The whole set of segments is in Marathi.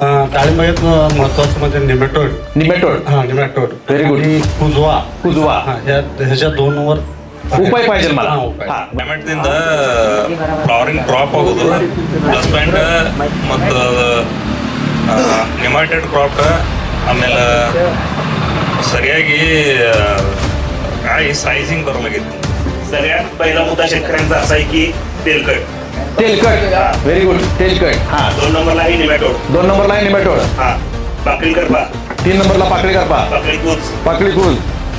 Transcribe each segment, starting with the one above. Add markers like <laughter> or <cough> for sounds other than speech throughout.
डाळिंबात महत्वाचं म्हणजे निमेटोड निमेटोड हा निमेटोड Very good. आणि कुजवा कुजवा. हा, या ह्याच्या दोन वर उपाय पाहिजे मला हा, ಉಪಾಯ. हा. ಕ್ಲೈಮೇಟ್ದಿಂದ ಫ್ಲವರಿಂಗ್ ಡ್ರಾಪ್ ಆಗೋದು ಪ್ಲಸ್ ಪಾಯಿಂಟ್ ಆಮೇಲೆ ಸರಿಯಾಗಿ ಆ, ಕಾಯಿ ಸೈಜಿಂग ಬರಲಾಗಿತ್ತು ಸರಿಯಾಗಿ पहिला मुद्दा शेतकऱ्यांचा असा आहे की तेलकट. व्हेरी गुड तेलकट. हा दोन नंबरला आहे निमॅटोड. दोन नंबरला आहे निमेटोड. हा पाकळी करपा. तीन नंबरला पाकळी करपा. पाकळी कूच. पाकळी कुल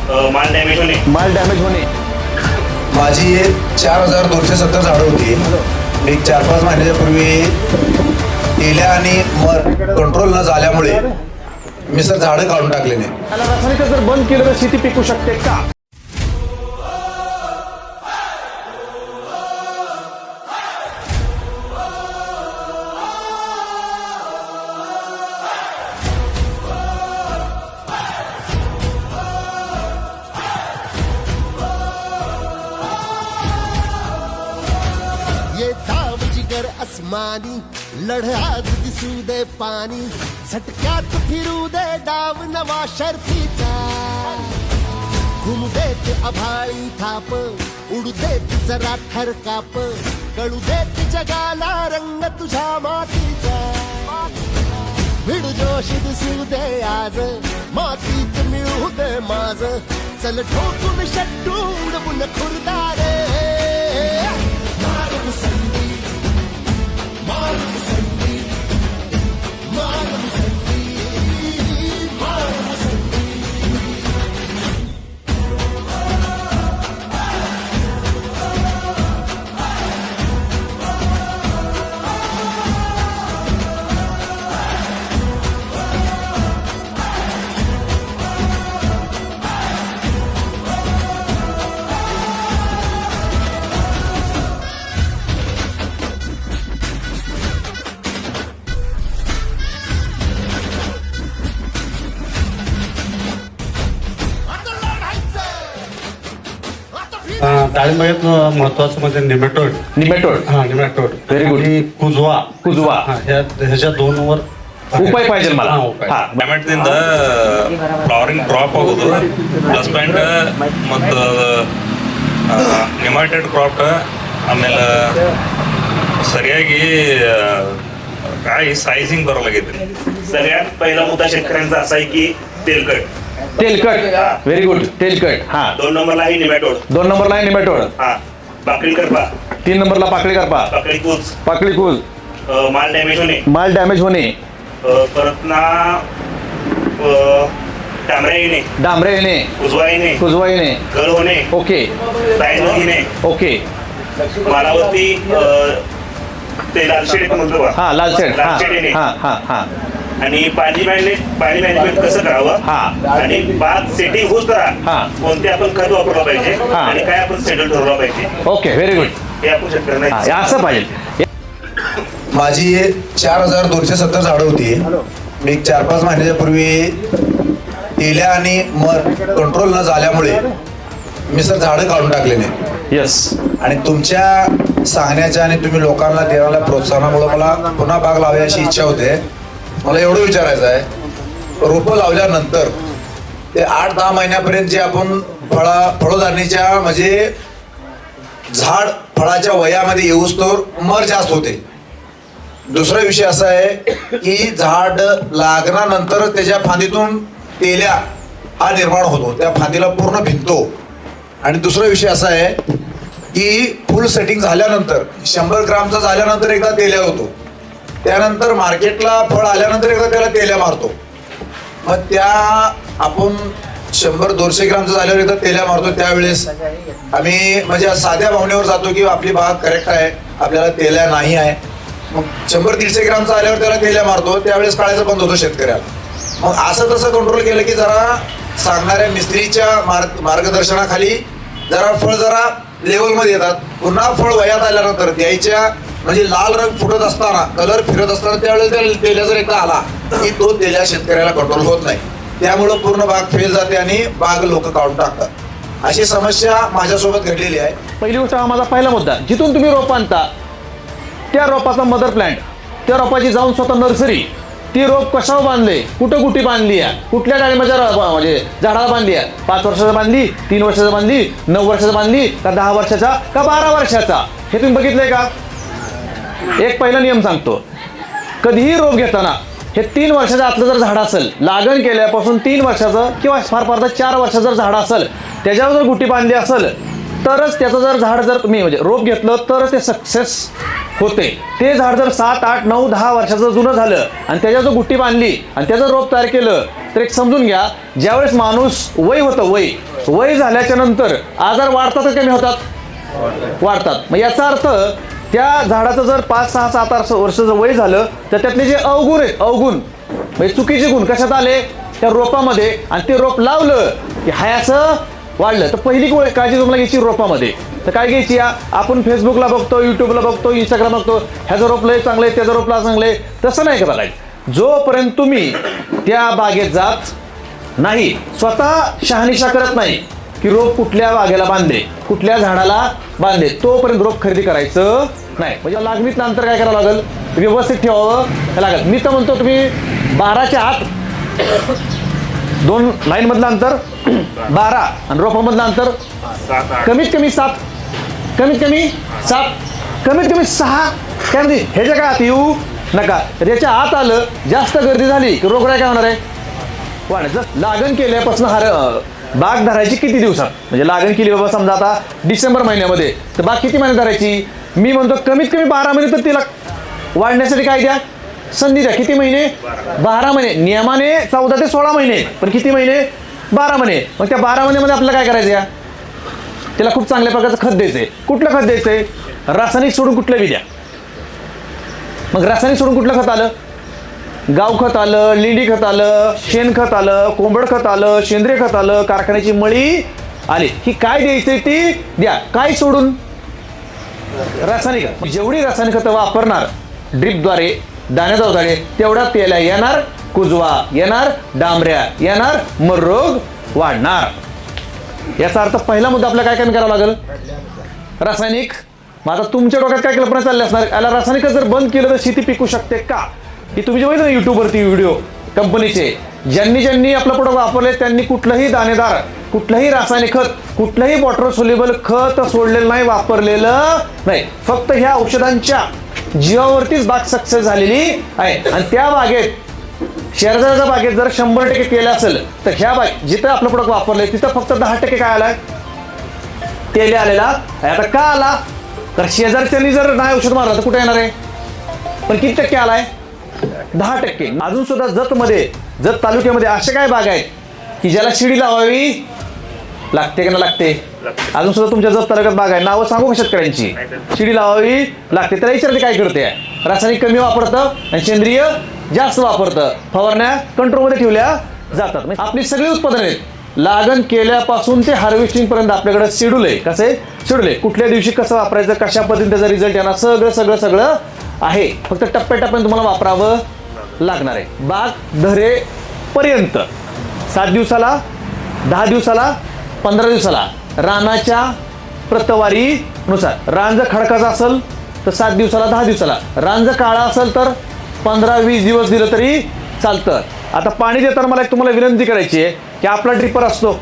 अ, माल डॅमेज होणे. माल डॅमेज होणे. माझी चार हजार दोनशे सत्तर झाडं होती. मी चार पाच महिन्याच्या पूर्वी तेल्या आणि मर कंट्रोल न झाल्यामुळे मी सर झाडं काढून टाकले नाही त्याला रासायनिक जर बंद केलं तर शेती पिकू शकते का? ये धाव जिगर अस्मानी लढ्यात दिसू दे पाणी झटक्यात फिरू दे डाव नवा शर्फीचा घुम देत अभाळी थाप उडू देत जरा थरकाप कळू देत जगाला रंग तुझ्या मातीचा। भिड जोश दिसू दे आज मातीत मिळू दे माझ चल ठोकून शट्टू उडवून खुरदारे Marco. डाळिंबात महत्वाचं म्हणजे निमेटोड. निमेटोड. हा निमेटोड. व्हेरी गुड कुजवा. कुजवा. ह्याच्या दोन वर उपाय पाहिजे मला. हा, उपाय. हा. ಕ್ಲೈಮೇಟ್ನಿಂದ ಫ್ಲವರಿಂಗ್ ಡ್ರಾಪ್ ಆಗೋದು ಪ್ಲಸ್ ಪಾಯಿಂಟ್ ಮತ್ತು ನಿಮಾಟೆಡ್ ಕ್ರಾಪ್ ಆಮೇಲೆ ಸರಿಯಾಗಿ ಕಾಯಿ ಸೈಜಿಂಗ್ ಬರಲಾಗೈತಿ ಸರಿಯಾಗಿ पहिला मुद्दा शेतकऱ्यांचा असा आहे की तेलकट. तेलकट. व्हेरी गुड तेलकट. हा. दोन नंबरला आहे निमॅटोड दोन नंबरला आहे निमेटोड हा. पाकळी करपा. तीन नंबरला पाकळी करपा. पाकळी कूच. पाकळी अ, माल डॅमेज होणे. माल डॅमेज होणे. अ, परत ना अ, येणे. डांबरे येणे. उजवा येणे. कुजवा येणे. गळ होणे. ओके. साईज येणे ओके. मालावरती अ, ते म्हणतो. हा लाल शेड. हा. लालशेड येणे. हा हा हा. आणि पाणी मॅनेज पाणी मॅनेजमेंट कसं करावं? हा. आणि बाग सेटिंग होत हा. राहा कोणते आपण खत वापरलं पाहिजे हा. आणि काय आपण सेटल ठरवलं पाहिजे. ओके व्हेरी गुड हे आपण शेतकऱ्यांना हा असं पाहिजे. माझी चार हजार दोनशे सत्तर झाडं होती. मी चार पाच महिन्याच्या पूर्वी तेल्या आणि मर कंट्रोल न झाल्यामुळे मी सर झाडं काढून टाकले नाही येस आणि तुमच्या सांगण्याच्या आणि तुम्ही लोकांना देणाऱ्या प्रोत्साहनामुळे मला पुन्हा बाग लावावी अशी इच्छा होते. मला एवढं विचारायचं आहे. रोपं लावल्यानंतर ते आठ दहा महिन्यापर्यंत जे आपण फळा फळधारणीच्या म्हणजे झाड फळाच्या वयामध्ये येऊस तर मर जास्त होते. दुसरा विषय असा आहे की झाड लागण्यानंतर त्याच्या फांदीतून तेल्या हा निर्माण होतो. त्या फांदीला पूर्ण भिंतो. आणि दुसरा विषय असा आहे की फुल सेटिंग झाल्यानंतर शंभर ग्रामचा झाल्यानंतर एकदा तेल्या होतो. त्यानंतर मार्केटला फळ आल्यानंतर एकदा त्याला तेल्या मारतो. मग त्या आपण शंभर दोनशे ग्रामचं झाल्यावर एकदा तेल्या मारतो. त्यावेळेस आम्ही म्हणजे साध्या भावनेवर जातो की आपली बाग करेक्ट आहे आपल्याला तेल्या नाही आहे. मग शंभर दीडशे ग्रामचं आल्यावर त्याला तेल्या मारतो. त्यावेळेस काढायचं बंद होतो शेतकऱ्याला. मग असं तसं कंट्रोल केलं की जरा सांगणाऱ्या मिस्त्रीच्या मार्ग मार्गदर्शनाखाली जरा फळ जरा लेवलमध्ये येतात. पुन्हा फळ वयात आल्यानंतर द्यायच्या म्हणजे लाल रंग फुटत असताना कलर फिरत असताना त्यावेळेस त्या तेल्या जर एकदा आला की तो तेल्या शेतकऱ्याला कंट्रोल होत नाही. त्यामुळं पूर्ण बाग फेल जाते आणि बाग लोक काढून टाकतात. अशी समस्या माझ्यासोबत घडलेली आहे. पहिली गोष्ट हा माझा पहिला मुद्दा. जिथून तुम्ही रोप आणता त्या रोपाचा मदर प्लांट त्या रोपाची जाऊन स्वतः नर्सरी ती रोप कशावर बांधले? कुठं कुठे बांधली आहे? कुठल्या डाळिंबाच्या म्हणजे झाडाला बांधली आहे? पाच वर्षाचा बांधली तीन वर्षाचा बांधली नऊ वर्षाचा बांधली का दहा वर्षाचा का बारा वर्षाचा? हे तुम्ही बघितलंय का? एक पहिला नियम सांगतो. कधीही रोप घेताना हे तीन वर्षाच्या आतलं जर झाड असेल लागण केल्यापासून तीन वर्षाचं किंवा फार फार तर चार वर्षाचं जर झाड असेल त्याच्यावर जर गुटी बांधली असेल तरच त्याचं जर झाड जर तुम्ही म्हणजे रोप घेतलं तरच ते सक्सेस होते. ते झाड जर सात आठ नऊ दहा वर्षाचं जुनं झालं आणि त्याच्यावर जर गुट्टी बांधली आणि त्याचं रोप तयार केलं तर एक समजून घ्या ज्यावेळेस माणूस वय होतं वय वय झाल्याच्यानंतर आजार वाढतात कमी होतात? वाढतात. मग याचा अर्थ त्या झाडाचं जर पाच सहा सात आठ वर्षाचं वय झालं तर त्यातले जे अवगुण आहेत अवगुण म्हणजे चुकीचे गुण कशात आले? त्या रोपामध्ये. आणि ते रोप लावलं की हाय असं वाढलं. तर पहिली काळजी तुम्हाला घ्यायची रोपामध्ये. तर काय घ्यायची या? आपण फेसबुकला बघतो युट्यूबला बघतो इंस्टाग्राम बघतो. ह्याचं रोप लय चांगलं आहे त्याचं रोपला चांगलं आहे. तसं नाही का बघायचं जोपर्यंत तुम्ही त्या बागेत जात नाही स्वतः शहानिशा करत नाही की रोप कुठल्या बागेला बांधे कुठल्या झाडाला बांधे तोपर्यंत रोप खरेदी करायचं नाही. म्हणजे लागणीतलं अंतर काय करावं लागेल? व्यवस्थित ठेवावं लागेल. मी तर म्हणतो तुम्ही बाराच्या आत दोन लाईन मधलं अंतर बारा आणि रोपामधलं अंतर कमीत कमी सात कमीत कमी सात कमीत कमी सहा. काय ह्याच्या काय आत येऊ नका. त्याच्या आत आलं जास्त गर्दी झाली की रोगराय काय होणार आहे? वाढ. जर लागण केल्यापासून हार बाग धरायची किती दिवसात? म्हणजे लागण केली बाबा समजा आता डिसेंबर महिन्यामध्ये. तर बाग किती महिने धरायची? मी म्हणतो कमीत कमी बारा महिने तर तिला वाढण्यासाठी काय द्या? संधी द्या. किती महिने? बारा महिने. नियमाने चौदा ते सोळा महिने. पण किती महिने? बारा महिने. मग त्या बारा महिन्यामध्ये आपल्याला काय करायचं या? त्याला खूप चांगल्या प्रकारचं खत द्यायचंय. कुठलं खत द्यायचंय? रासायनिक सोडून कुठलं बी द्या. मग रासायनिक सोडून कुठलं खत आलं? गाव खत आलं लेंडी खत आलं शेणखत आलं कोंबड खत आलं सेंद्रिय खत आलं कारखान्याची मळी आली. ही काय द्यायचंय ती? द्या. काय सोडून? रासायनिक. खत. जेवढी रासायनिक खतं वापरणार ड्रिपद्वारे दाण्याद्वारे तेवढा तेला येणार कुजवा येणार डांबऱ्या येणार मग रोग वाढणार. याचा अर्थ पहिला मुद्दा आपल्याला काय कमी करावा लागेल? रासायनिक. मग आता तुमच्या डोक्यात काय कल्पना चालली असणार? याला रासायनिक जर बंद केलं तर शेती पिकू शकते का? की तुम्ही जे बघितलं ना युट्यूबवरती व्हिडिओ कंपनीचे ज्यांनी ज्यांनी आपलं प्रोडक्ट वापरले त्यांनी कुठलंही दाणेदार कुठलंही रासायनिक खत कुठलंही वॉटर सोल्युबल खत सोडलेलं नाही वापरलेलं नाही. फक्त ह्या औषधांच्या जीवावरतीच बाग सक्सेस झालेली आहे. आणि त्या बागेत शेरजाच्या बागेत जर शंभर टक्के केलं असेल तर ह्या बाग जिथं आपलं प्रोडक्ट वापरलंय तिथं फक्त दहा टक्के काय आलाय? तेले आलेला. आता का आला? तर शेजारच्यांनी जर नाही औषध मारलं तर कुठे येणार आहे? पण किती टक्के आलाय? दहा टक्के. अजून सुद्धा जत मध्ये जत तालुक्यामध्ये अशा काय बाग आहेत की ज्याला शिडी लावावी लागते का ना लागते? अजून सुद्धा तुमच्या जत तालुक्यात बाग आहे नावं सांगू का शेतकऱ्यांची? शिडी लावावी लागते. त्याला विचारते काय करते? रासायनिक कमी वापरतं आणि सेंद्रिय जास्त वापरतं. फवारण्या कंट्रोलमध्ये ठेवल्या जातात. म्हणजे आपली सगळी उत्पादन आहेत. लागण केल्यापासून ते हार्वेस्टिंग पर्यंत आपल्याकडे शेड्यूल आहे. कसं आहे? शेड्यूल आहे. कुठल्या दिवशी कसं वापरायचं? कशा पद्धतीने त्याचा रिझल्ट येणार? सगळं सगळं सगळं आहे. फक्त टप्प्याटप्प्याने तुम्हाला वापरावं लागणार आहे. बाग धरेपर्यंत. सात दिवसाला दहा दिवसाला पंधरा दिवसाला. रानाच्या प्रतवारीनुसार. रान जर खडकाचा असेल तर सात दिवसाला दहा दिवसाला. रान जर काळा असेल तर पंधरा वीस दिवस दिलं तरी चालतं. आता पाणी देताना मला एक तुम्हाला विनंती करायची आहे की आपला ड्रिपर असतो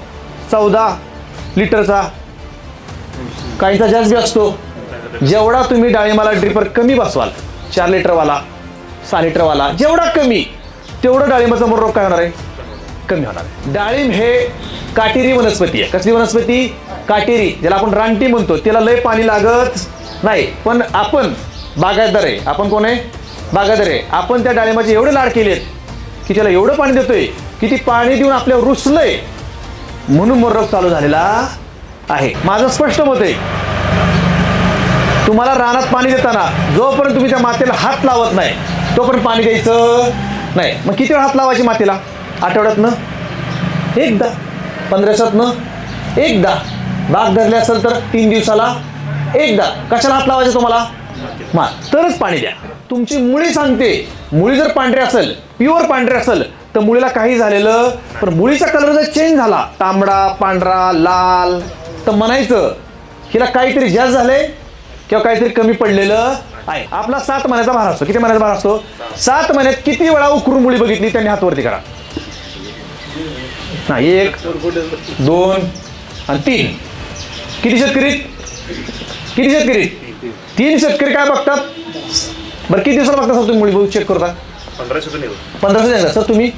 चौदा लिटरचा. काहींचा जास्त बी असतो. जेवढा तुम्ही डाळिंबाला ड्रिपर कमी बसवाल चार लिटरवाला सहा लिटरवाला जेवढा कमी तेवढं डाळिंबाचा मोर रोग काय होणार आहे? कमी होणार आहे. डाळिंब हे काटेरी वनस्पती आहे. कसली वनस्पती? काटेरी ज्याला आपण रानटी म्हणतो त्याला लय पाणी लागत नाही. पण आपण बागायतदार आहे. आपण कोण आहे? बागायतदार आहे. आपण त्या डाळिंबाचे एवढे लाड केलेत की त्याला एवढं पाणी देतोय की ती पाणी देऊन आपल्यावर रुसलंय. म्हणून मोर रोग चालू झालेला आहे. माझं स्पष्ट मत आहे तुम्हाला रानात पाणी देताना जोपर्यंत तुम्ही त्या मातेला हात लावत नाही तोपर्यंत पाणी द्यायचं नाही. मग किती वेळ हात लावायची मातेला? आठवड्यातनं? एकदा. पंधरा दिवसातनं एकदा. बाग धरले असेल तर तीन दिवसाला एकदा. कशाला हात लावायचं तुम्हाला? मा तरच पाणी द्या. तुमची मुळी सांगते. मुळी जर पांढरी असेल प्युअर पांढरी असेल तर मुळीला काही झालेलं पण मुळीचा कलर जर चेंज झाला तांबडा पांढरा लाल तर म्हणायचं हिला काहीतरी जास्त झालंय किंवा काहीतरी कमी पडलेलं आहे. आपला सात महिन्याचा भार असतो. किती महिन्याचा भार असतो? सात महिन्यात किती वेळा उकरून मुळी बघितली त्यांनी हातवरती करा. हा एक दोन आणि तीन. किती शेतकरी? किती शेतकरी? तीन शेतकरी काय बघतात? बरं किती दिवसाला बघता सर तुम्ही मुळी बघू चेक करता पंधराशे सांगा सर तुम्ही?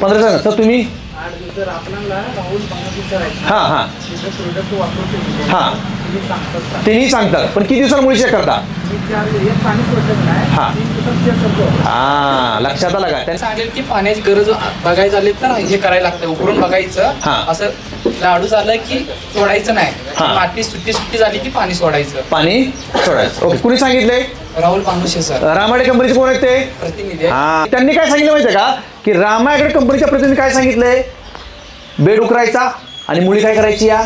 पंधराशे सांगा सर तुम्ही? हां हां. हां. तेही सांगतात. पण किती दिवसाला मुळी चेक करता? हां हां. लक्षात आलं का? त्या- सांगेल की पाण्याची गरज बघायची झाली तर हे करायला लागतं उकरून बघायचं. हा. असं लाडू झालं की सोडायचं नाही. हा. माती सुट्टी सुट्टी झाली की पाणी सोडायचं. पाणी सोडायचं. ओके कुणी सांगितलंय? राहुल पांडुशे सर. रामाडे कंपनीचे कोण आहेत ते? प्रतिनिधी आहे. हा. त्यांनी काय सांगितलं माहितीये का? की रामायगड कंपनीच्या प्रतिनिधी काय सांगितलंय? बेड उकरायचा आणि मुली काय करायची या?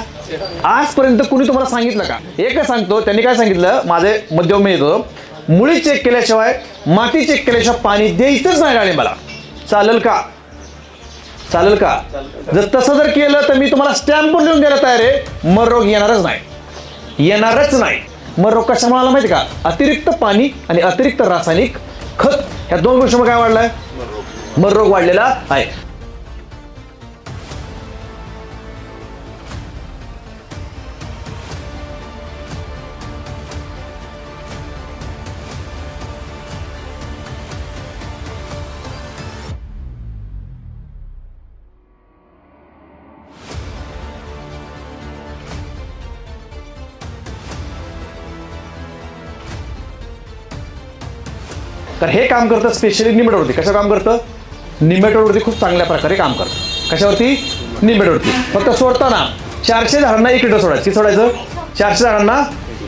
आजपर्यंत कुणी तुम्हाला सांगितलं का? एकच सांगतो त्यांनी काय सांगितलं? माझे मध्यम मी येतो. मुळी चेक केल्याशिवाय माती चेक केल्याशिवाय पाणी द्यायचंच नाही डाळिंबाला चालेल का? चालेल का? जर तसं जर केलं तर मी तुम्हाला स्टॅम्प पण लिहून द्यायला तयार आहे. मर रोग येणारच नाही. येणारच नाही. मर रोग कशा मला माहिती का? अतिरिक्त पाणी आणि अतिरिक्त रासायनिक खत. ह्या दोन गोष्टीमुळे काय वाढलाय? मर रोग वाढलेला आहे. तर हे काम करतं स्पेशली निमेटोवरती कसं काम करतं? निमेटोवरती खूप चांगल्या प्रकारे काम करतं. कशावरती? निमेटोवरती. फक्त सोडताना चारशे झाडांना एक लिटर सोडायचं. सोडायचं? चारशे झाडांना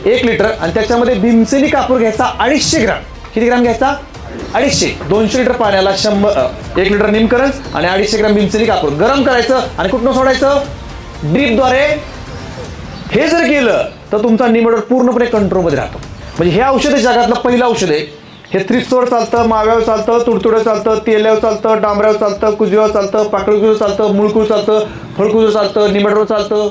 एक लिटर. आणि त्याच्यामध्ये भीमसेनी कापूर घ्यायचा अडीचशे ग्राम. किती ग्राम घ्यायचा? अडीचशे. दोनशे लिटर पाण्याला शंभर एक लिटर निमकरण आणि अडीचशे ग्राम भीमसेनी कापूर. गरम करायचं आणि कुठनं सोडायचं? ड्रीपद्वारे. हे जर केलं तर तुमचा निमेटोड पूर्णपणे कंट्रोलमध्ये राहतो. म्हणजे हे औषध जगातलं पहिलं औषध आहे. हे थ्रिप्सवर चालतं माव्यावर चालतं तुडतुड्यावर चालतं तेल्यावर चालतं डांबऱ्यावर चालतं कुजव्यावर चालतं पाकळीकुजवर चालतं मुळकुळ चालतं फळकुजवर चालतं निमेटोवर चालतं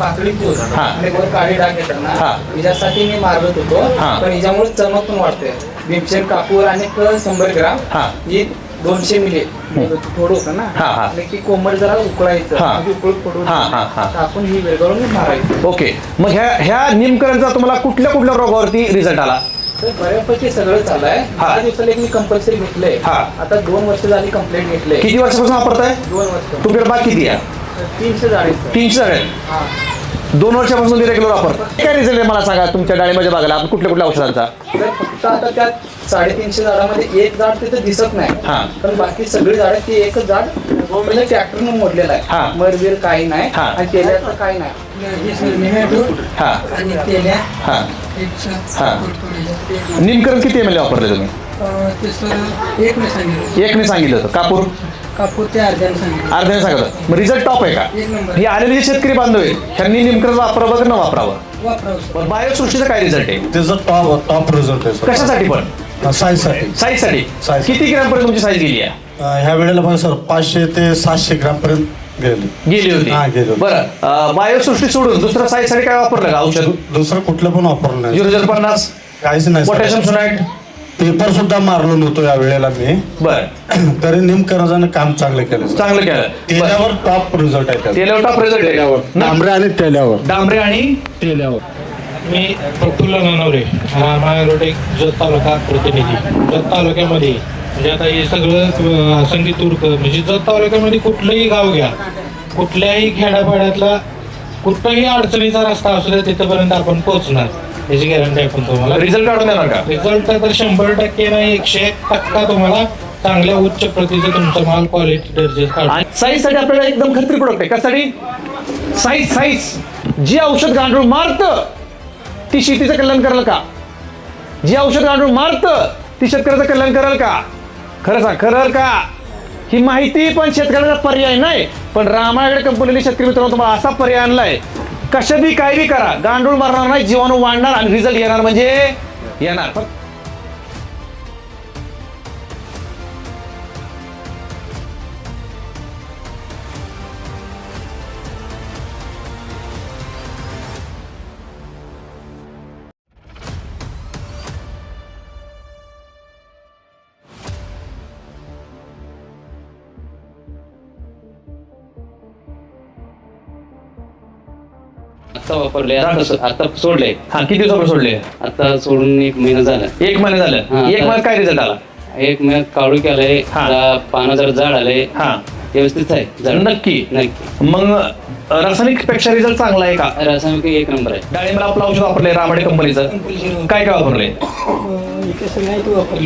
पातळी पूर. आणि वर काळी डाग हा. हिच्यासाठी मी मारत होतो हा. पण हिच्यामुळे चमक पण भीमसेन कापूर आणि क शंभर ग्राम हा. ही दोनशे मिली थोडं होतं ना हा, हा. आणि की कोंबड जरा उकळायचं हा. म्हणजे उकळून पडून हा, हा, हा. टाकून ही मारायचं ओके मग ह्या ह्या निमकरणचा तुम्हाला कुठल्या कुठल्या रोगावरती रिझल्ट आला बऱ्यापैकी सगळं चाललंय हा. दहा दिवसाला एक मी कंपल्सरी घेतलंय. हा. आता दोन वर्ष झाली कंप्लेंट घेतले किती वर्षापासून वापरताय? दोन वर्ष. तुमच्याकडे बाग किती आहे? तीनशे झाडे तीनशे झाड आहेत हा. दोन वर्षापासून मी रेग्युलर वापरतो काय रिझल्ट आहे मला सांगा तुमच्या डाळीमध्ये बागाला? आपण कुठल्या कुठल्या औषधांचा? तर फक्त आता त्यात साडेतीनशे झाडामध्ये एक झाड तिथे दिसत हा. नाही पण बाकी सगळी झाडं ती एकच झाड ट्रॅक्टरने मोडलेलं हा. आहे मरबीर काही नाही हा. आणि तेल्याचं काही नाही. हा. हा. हा. निमकरण किती एम एल वापरले तुम्ही? एक नाही सांगितलं एकने सांगितलं होतं. कापूर? कापूर ते अर्ध्याने सांगितलं. अर्ध्याने सांगितलं मग रिझल्ट टॉप आहे का? एक नंबर. हे आलेले जे शेतकरी बांधव आहेत ह्यांनी निमकरण वापरावं का न वापरावं? वापरावं. पण बायोसृष्टीचा काय रिझल्ट आहे? त्याचा टॉप टॉप रिझल्ट आहे कशासाठी पण? साईजसाठी साईजसाठी Size. किती ग्राम पर्यंत तुमची साईज गेली आहे? ह्या वेळेला बघा सर पाचशे ते सातशे ग्राम पर्यंत गेले. गेली होती. हा, गेली होती. बरं बायोसृष्टी सोडून दुसरं साईजसाठी काय वापरलं का औषध? दुसरं कुठलं पण वापरलं नाही. झिरो झिरो पन्नास? काहीच नाही पोटॅशियम. सोनाईट? पेपर सुद्धा मारलो नव्हतो या वेळेला मी. बरं. <clears throat> तरी निमकरजानं काम चांगलं केलं सर. चांगलं केलं. बरं. तेल्यावर टॉप रिझल्ट आहे त्याचा. तेलावर टॉप रिझल्ट आहे. ना? आणि तेल्यावर डांबरे आणि? मी प्रफुल्ल नानवरे महारोटेक जत तालुका प्रतिनिधी. जत तालुक्यामध्ये म्हणजे आता हे सगळं संगीत उर्क म्हणजे जत तालुक्यामध्ये कुठलंही गाव घ्या कुठल्याही खेड्यापाड्यातला कुठलाही अडचणीचा रस्ता असू द्या तिथपर्यंत आपण पोहोचणार. याची गॅरंटी आपण तुम्हाला रिझल्ट देणार का? रिझल्ट तर शंभर टक्के नाही एकशे एक टक्का तुम्हाला चांगल्या उच्च प्रतीचं तुमचा माल क्वालिटी दर्जेच साईजसाठी आपल्याला एकदम खत्री प्रोडक्ट आहे. कशासाठी? साईज साईज जी औषध गांडूळ मारतं ती शेतीचं कल्याण करेल का? जी औषध गांडूळ मारतं ती शेतकऱ्याचं कल्याण करेल का? खरं सांग खरं का? ही माहिती पण शेतकऱ्याचा पर्याय नाही पण रामायण कंपनीने शेतकरी मित्रांनो तुम्हाला असा पर्याय आणलाय. कशा बी काय बी करा गांडूळ मारणार नाही जीवाणू वाढणार आणि रिझल्ट येणार म्हणजे येणार. वापरले. आता आता सोडले. हा किती दिवसापासून सोडले? आता सोडून एक महिना झाला. एक महिना झालं. हा, एक आता- महिन्यात काय रिझल्ट आला? एक महिन्यात काळू केलंय. हा. जरा पानं जरा जाड आलंय हा. व्यवस्थित आहे. झाड. नक्की. नक्की. मग रासायनिकपेक्षा रिझल्ट चांगला आहे का? रासायनिक एक नंबर आहे. डाळिंबाला आपलं औषध वापरलंय रामाडे कंपनीचं. काय काय वापरलंय?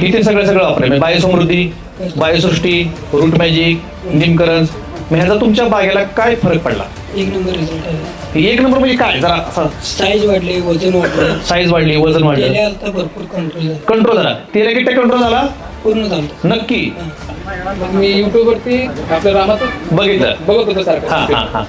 इथे सगळं सगळं वापरलंय. म्हणजे बायोसमृद्धी बायोसृष्टी रूट मॅजिक निमकरंज. मग ह्याचा तुमच्या बागेला काय फरक पडला? एक नंबर रिझल्ट आला. एक नंबर म्हणजे काय? जरा साईज वाढली वजन वाढलं. साईज वाढली वजन वाढलं. गेल्या आता भरपूर कंट्रोल झालं. कंट्रोल झाला. तेरा किट्टे कंट्रोल झाला? पूर्ण झालं. नक्की. मग मी युट्यूब वरती आपल्या रामाचं बघितलं. बघत होतो हा सारखं हा.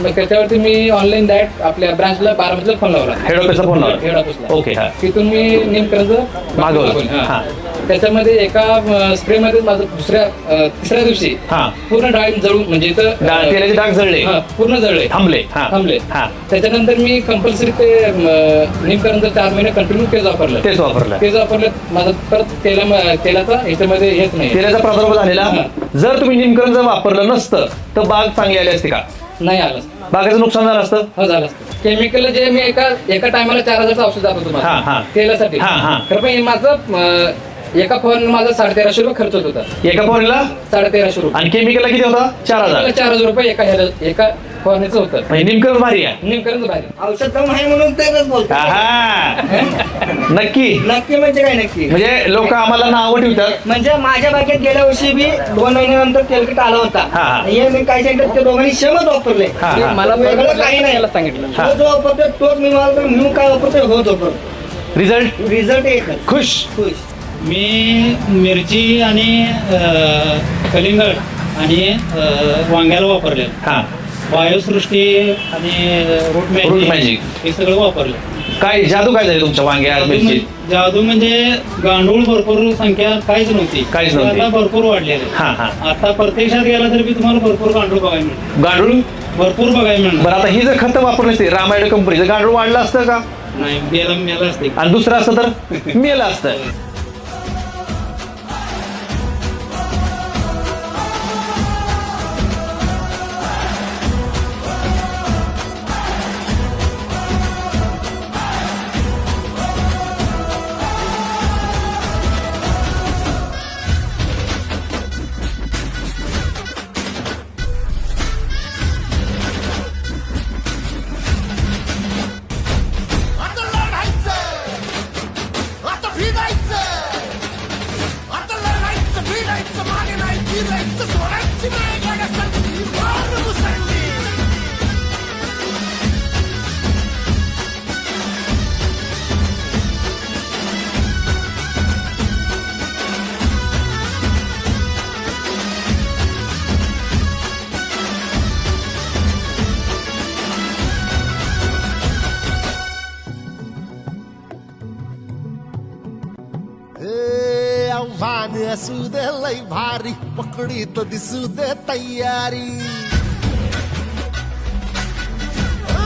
मग त्याच्यावरती मी ऑनलाईन डायरेक्ट आपल्या ब्रांचला बारामतीला फोन लावला. हेड ऑफिसला फोन हेड लावला. ऑफिसला ओके हा. तिथून मी नेमकं मागवलं. हा. त्याच्यामध्ये एका स्प्रे मध्ये माझं दुसऱ्या अं, तिसऱ्या दिवशी हा. पूर्ण डाळिंब जळून म्हणजे इथं डा- अं, तेलाचे डाग जळले. हा, पूर्ण जळले. थांबले. हा. थांबले. हा. त्याच्यानंतर मी कंपल्सरी ते नेमकं चार महिने कंटिन्यू तेच वापरलं. तेच वापरलं. तेच वापरलं माझं परत तेला तेलाचा ह्याच्यामध्ये हेच नाही. तेलाचा प्रादुर्भाव झालेला. जर तुम्ही निमकरण जर वापरलं नसतं तर बाग चांगली आली असते का? नाही आलं बागेचं नुकसान झालं असतं? हो झालं केमिकल जे मी एका एका टायमाला चार हजारचं औषध जात होतो हा, हा. माझं तेलासाठी. हा, हा. पण हे माझं अं, एका फवारणी माझा साडे तेराशे रुपये खर्च होत होता. एका फवारणीला साडे तेराशे रुपये. आणि केमिकलला किती होता? चार हजार. चार हजार रुपये एका ह्याला- एका फवारणीचं होतं. म्हणजे निमकरण भारी आहे. नेमकं बाहेर औषध कम आहे म्हणून तेच बोलतो. आहा. नक्की. नक्की म्हणजे काय नक्की? म्हणजे लोक आम्हाला नावं ठेवतात. म्हणजे माझ्या बागेत गेल्या वर्षी बी दोन महिन्यानंतर तेलकट आला होता. हा, मी काय सांगितलं ते दोघांनी शेमच वापरले. हा, हा. मला वेगळं काही नाही. याला सांगितलं. हा. तो जो वापरतो तोच मी मला मी काय वापरतो होच वापरतो रिझल्ट रिझल्ट एकच. खुश. खुश. मी मिरची आणि कलिंगड आणि वांग्याला वापरले. हा. बायोसृष्टी आणि रूट Root मॅजिक. हे सगळं वापरलं. काय जादू काय झाली तुमच्या वांग्या जादू मिरची? जादू म्हणजे गांडूळ भरपूर संख्या काहीच नव्हती. काहीच नव्हती. आता भरपूर वाढलेली. हा हा. आता प्रत्यक्षात गेला तरी बी तुम्हाला भरपूर गांडूळ बघायला मिळेल. गांडूळ? भरपूर बघायला मिळणार. बरं आता ही जर खतं वापरली असते रामायण कंपनीचं गांडूळ वाढलं असतं का? नाही मेला मेला असते. आणि दुसरं असतं तर? मेलं असतं. असू दे लय भारी पकडीत दिसू दे तयारी. ओ,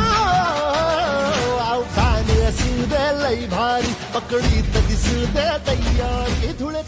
असू दे लय भारी पकडीत दिसू दे तयारी. धुळे